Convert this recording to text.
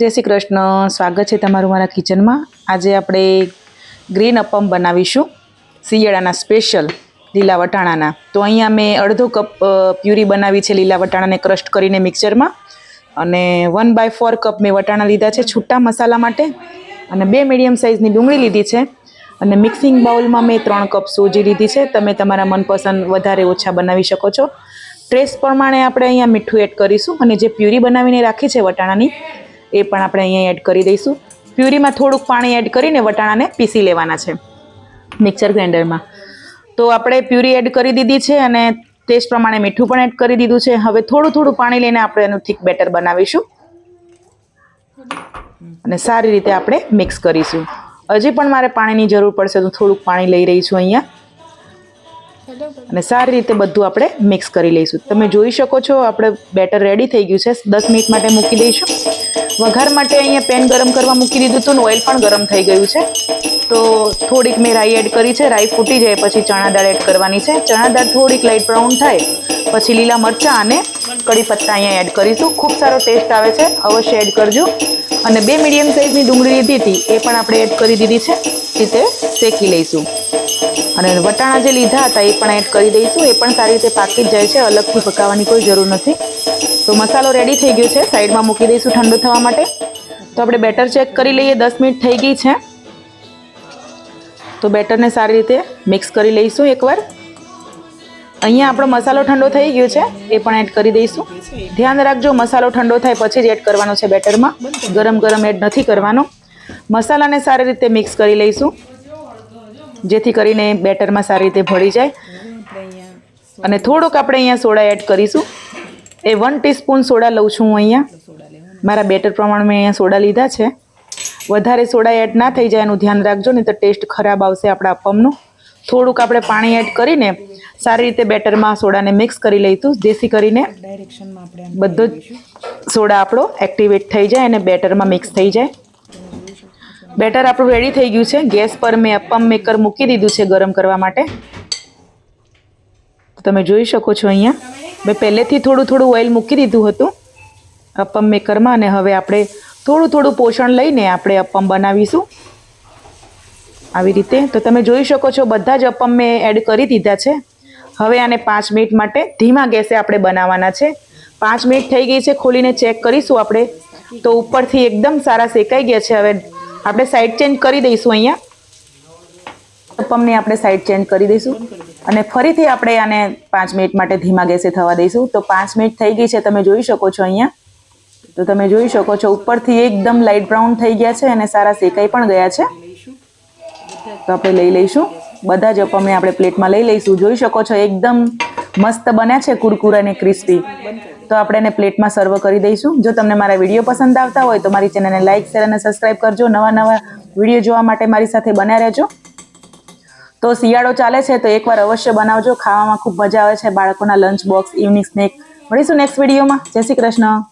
જય શ્રી કૃષ્ણ. સ્વાગત છે તમારું મારા કિચનમાં. આજે આપણે ગ્રીન અપમ બનાવીશું. શિયાળાના સ્પેશિયલ લીલા વટાણાના. તો અહીંયા મેં અડધો કપ પ્યુરી બનાવી છે લીલા વટાણાને ક્રશ કરીને મિક્સરમાં. અને વન બાય ફોર કપ મેં વટાણા લીધા છે છૂટા મસાલા માટે. અને બે મીડિયમ સાઇઝની ડુંગળી લીધી છે. અને મિક્સિંગ બાઉલમાં મેં ત્રણ કપ સોજી લીધી છે. તમે તમારા મનપસંદ વધારે ઓછા બનાવી શકો છો. ટ્રેસ પ્રમાણે આપણે અહીંયા મીઠું એડ કરીશું. અને જે પ્યુરી બનાવીને રાખી છે વટાણાની એ પણ આપણે અહીંયા એડ કરી દઈશું. પ્યુરીમાં થોડુંક પાણી એડ કરીને વટાણાને પીસી લેવાના છે મિક્સર ગ્રાઇન્ડરમાં તો આપણે પ્યુરી એડ કરી દીધી છે અને ટેસ્ટ પ્રમાણે મીઠું પણ એડ કરી દીધું છે. હવે થોડું થોડું પાણી લઈને આપણે એનું થીક બેટર બનાવીશું. અને સારી રીતે આપણે મિક્સ કરીશું. હજી પણ મારે પાણીની જરૂર પડશે, તો થોડુંક પાણી લઈ રહી છું અહીંયા. અને સારી રીતે બધું આપણે મિક્સ કરી લઈશું. તમે જોઈ શકો છો, આપણે બેટર રેડી થઈ ગયું છે. દસ મિનિટ માટે મૂકી દઈશું. વઘાર માટે અહીંયા પેન ગરમ કરવા મૂકી દીધું હતું ને ઓઇલ પણ ગરમ થઈ ગયું છે. તો થોડીક મેં રાઈ એડ કરી છે, રાઈ ફૂટી જાય પછી ચણા દાળ એડ કરવાની છે. ચણા દાળ થોડીક લાઇટ બ્રાઉન થાય, પછી લીલા મરચાં અને કડી પત્તા અહીંયા એડ કરીશું. ખૂબ સારો ટેસ્ટ આવે છે, અવશ્ય એડ કરજો. અને બે મીડિયમ સાઇઝની ડુંગળી લીધી હતી, એ પણ આપણે એડ કરી દીધી છે. રીતે શેકી લઈશું. અને વટાણા જે લીધા હતા, એ પણ એડ કરી દઈશું. એ પણ સારી રીતે પાકી જ જાય છે, અલગથી પકાવવાની કોઈ જરૂર નથી. તો મસાલો રેડી થઈ ગયો છે. સાઈડમાં મૂકી દઈશું ઠંડુ થવા માટે. તો આપણે બેટર ચેક કરી લઈએ. દસ મિનિટ થઈ ગઈ છે. તો બેટરને સારી રીતે મિક્સ કરી લઈશું એકવાર. અહીંયા આપણો મસાલો ઠંડો થઈ ગયો છે. એ પણ એડ કરી દઈશું. ધ્યાન રાખજો, મસાલો ઠંડો થાય પછી જ એડ કરવાનો છે બેટરમાં. ગરમ ગરમ એડ નથી કરવાનો. મસાલાને સારી રીતે મિક્સ કરી લઈશું. જેથી કરીને બેટરમાં સારી રીતે ભળી જાય. અને થોડોક આપણે અહીંયા સોડા એડ કરીશું. એ વન ટીસ્પૂન સોડા લઉં છું હું અહીંયા. મારા બેટર પ્રમાણે મેં અહીંયા સોડા લીધા છે. વધારે સોડા એડ ના થઈ જાય એનું ધ્યાન રાખજો, નહીં તો ટેસ્ટ ખરાબ આવશે આપણા અપમનું થોડુંક આપણે પાણી એડ કરીને સારી રીતે બેટરમાં સોડાને મિક્સ કરી લઈશું. જેથી કરીને બધો જ સોડા આપણો એક્ટિવેટ થઈ જાય અને બેટરમાં મિક્સ થઈ જાય. બેટર આપણું રેડી થઈ ગયું છે. ગેસ પર મેં અપમ મેકર મૂકી દીધું છે ગરમ કરવા માટે. તમે જોઈ શકો છો અહીંયા. મેં પહેલેથી થોડું થોડું ઓઇલ મૂકી દીધું હતું. અપમ મેકરમાં અને હવે આપણે થોડું થોડું પોષણ લઈને આપણે અપમ બનાવીશું. આવી રીતે. તો તમે જોઈ શકો છો બધા જ અપમ મેં એડ કરી દીધા છે. હવે આને પાંચ મિનિટ માટે ધીમા ગેસે આપણે બનાવવાના છે. પાંચ મિનિટ થઈ ગઈ છે, ખોલીને ચેક કરીશું આપણે. તો ઉપરથી એકદમ સારા શેકાઈ ગયા છે. હવે આપણે સાઈડ ચેન્જ કરી દઈશું અહીંયા. અપમને આપણે સાઈડ ચેન્જ કરી દઈશું. અને ફરીથી આપણે આને પાંચ મિનિટ માટે ધીમા ગેસે થવા દઈશું. તો પાંચ મિનિટ થઈ ગઈ છે, તમે જોઈ શકો છો અહીંયા. તો તમે જોઈ શકો છો, ઉપરથી એકદમ લાઇટ બ્રાઉન થઈ ગયા છે અને સારા શેકાઈ પણ ગયા છે. તો આપણે લઈ લઈશું. બધા જ અપમને આપણે પ્લેટમાં લઈ લઈશું. જોઈ શકો છો, એકદમ મસ્ત બન્યા છે કુરકુરા અને ક્રિસ્પી તો આપણે એને પ્લેટમાં સર્વ કરી દઈશું. જો તમને મારા વીડિયો પસંદ આવતા હોય તો મારી ચેનલને લાઇક શેર અને સબસ્ક્રાઈબ કરજો. નવા નવા વીડિયો જોવા માટે મારી સાથે બન્યા રહેજો. તો શિયાળો ચાલે છે તો એકવાર અવશ્ય બનાવજો. ખાવામાં ખૂબ મજા આવે છે. બાળકોના લંચ બોક્સ ઇવનિંગ સ્નેક મળીશું નેક્સ્ટ વિડીયોમાં જય શ્રી કૃષ્ણ.